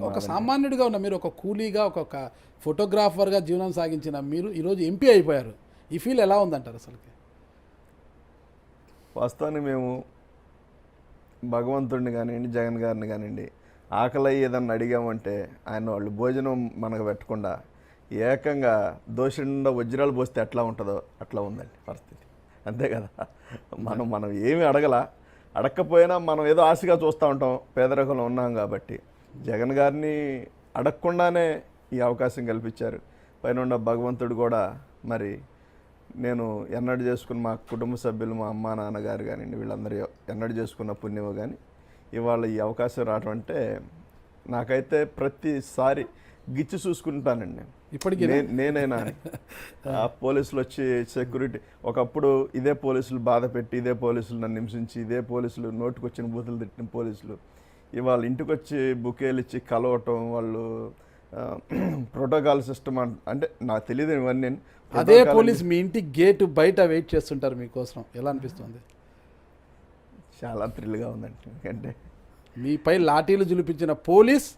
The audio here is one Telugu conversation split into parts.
ఒక సామాన్యుడిగా ఉన్న మీరు ఒక కూలీగా ఒక ఫోటోగ్రాఫర్గా జీవనం సాగించిన మీరు ఈరోజు ఎంపీ అయిపోయారు. ఈ ఫీల్ ఎలా ఉందంటారు అసలుకి? వాస్తవానికి మేము భగవంతుడిని కానివ్వండి జగన్ గారిని కానివ్వండి ఆకలి ఏదన్నా అడిగామంటే ఆయన వాళ్ళు భోజనం మనకు పెట్టకుండా ఏకంగా దోషి నిండా వజ్రాలు పోస్తే ఎట్లా ఉంటుందో అట్లా ఉందండి పరిస్థితి. అంతే కదా. మనం మనం ఏమి అడగల. అడగకపోయినా మనం ఏదో ఆశగా చూస్తూ ఉంటాం పేదరికంలో ఉన్నాం కాబట్టి. జగన్ గారిని అడగకుండానే ఈ అవకాశం కల్పించారు. పైన ఉన్న భగవంతుడు కూడా మరి నేను ఎన్నడు చేసుకున్న మా కుటుంబ సభ్యులు మా అమ్మ నాన్నగారు కానివ్వండి వీళ్ళందరూ ఎన్నడు చేసుకున్న పుణ్యమో కానీ ఇవాళ ఈ అవకాశం రావడం అంటే నాకైతే ప్రతిసారి గిచ్చి చూసుకుంటానండి. ఇప్పటికీ నేనైనా పోలీసులు వచ్చి సెక్యూరిటీ ఒకప్పుడు ఇదే పోలీసులు బాధ పెట్టి ఇదే పోలీసులు నన్ను హింసించి ఇదే పోలీసులు నోటుకొచ్చిన బూతులు తిట్టిన పోలీసులు ఇవాళ ఇంటికి వచ్చి బుకేలు ఇచ్చి కలవటం వాళ్ళు ప్రోటోకాల్ సిస్టమ్ అంటే నాకు తెలియదు ఇవన్నీ. అదే పోలీస్ మీ ఇంటి గేటు బయట వెయిట్ చేస్తుంటారు మీకోసం. ఎలా అనిపిస్తుంది? చాలా థ్రిల్గా ఉందండి. ఎందుకంటే మీపై లాఠీలు జులిపించిన పోలీస్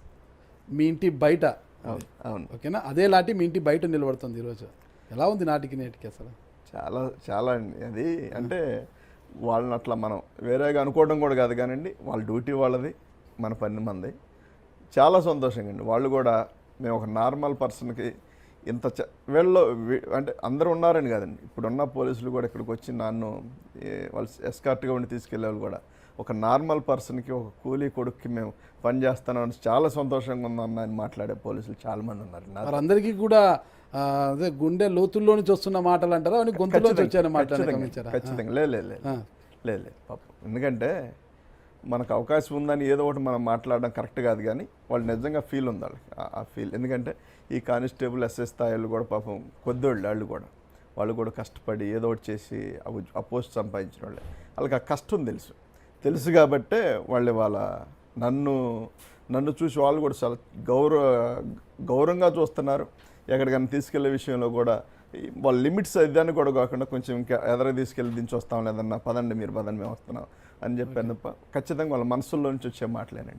మీ ఇంటి బయట. అవును అవును. ఓకేనా? అదే లాఠీ మీ ఇంటి బయట నిలబడుతుంది ఈరోజు. ఎలా ఉంది నాటికి నేటికి అసలు? చాలా చాలా అండి. అది అంటే వాళ్ళని అట్లా మనం వేరేగా అనుకోవడం కూడా కాదు కానండి వాళ్ళ డ్యూటీ వాళ్ళది. మన పని మంది. చాలా సంతోషంగా అండి వాళ్ళు కూడా మేము ఒక నార్మల్ పర్సన్కి ఇంత చ- వీళ్ళు వీ- అంటే అందరూ ఉన్నారని కాదండి. ఇప్పుడున్న పోలీసులు కూడా ఇక్కడికి వచ్చి నన్ను వాళ్ళు ఎస్కార్ట్గా ఉండి తీసుకెళ్ళే వాళ్ళు కూడా ఒక నార్మల్ పర్సన్కి ఒక కూలీ కొడుక్కి మేము పని చేస్తున్నామని చాలా సంతోషంగా ఉందన్న అని మాట్లాడే పోలీసులు చాలా మంది ఉన్నారు. నా వారందరికీ కూడా అదే గుండె లోతుల్లో నుంచి వస్తున్న మాటలు అంటారా అని గొంతులోంచి వచ్చాయని మాట్లాడారు ఖచ్చితంగా, లేదు. లేదు లేదు పాపం. ఎందుకంటే మనకు అవకాశం ఉందని ఏదో ఒకటి మనం మాట్లాడడం కరెక్ట్ కాదు కానీ వాళ్ళు నిజంగా ఫీల్ ఉంది వాళ్ళకి. ఆ- ఫీల్ ఎందుకంటే ఈ కానిస్టేబుల్ ఎస్ఎస్ స్థాయిలు కూడా పాపం కొద్దోళ్ళు వాళ్ళు కూడా. వాళ్ళు కూడా కష్టపడి ఏదో ఒకటి చేసి ఆ పోస్ట్ సంపాదించిన వాళ్ళే. వాళ్ళకి ఆ కష్టం తెలుసు. తెలుసు కాబట్టే వాళ్ళు వాళ్ళ నన్ను నన్ను చూసి వాళ్ళు కూడా చాలా గౌరవ గౌరవంగా చూస్తున్నారు. ఎక్కడికైనా తీసుకెళ్ళే విషయంలో కూడా వాళ్ళ లిమిట్స్ ఇదాన్ని కూడా కాకుండా కొంచెం ఇంకా ఎదర తీసుకెళ్ళి దించి వస్తాం లేదన్నా పదండి మీరు పదండి మేము వస్తున్నాం అని చెప్పాను తప్ప ఖచ్చితంగా వాళ్ళ మనసుల్లో నుంచి వచ్చే మాటలేనండి.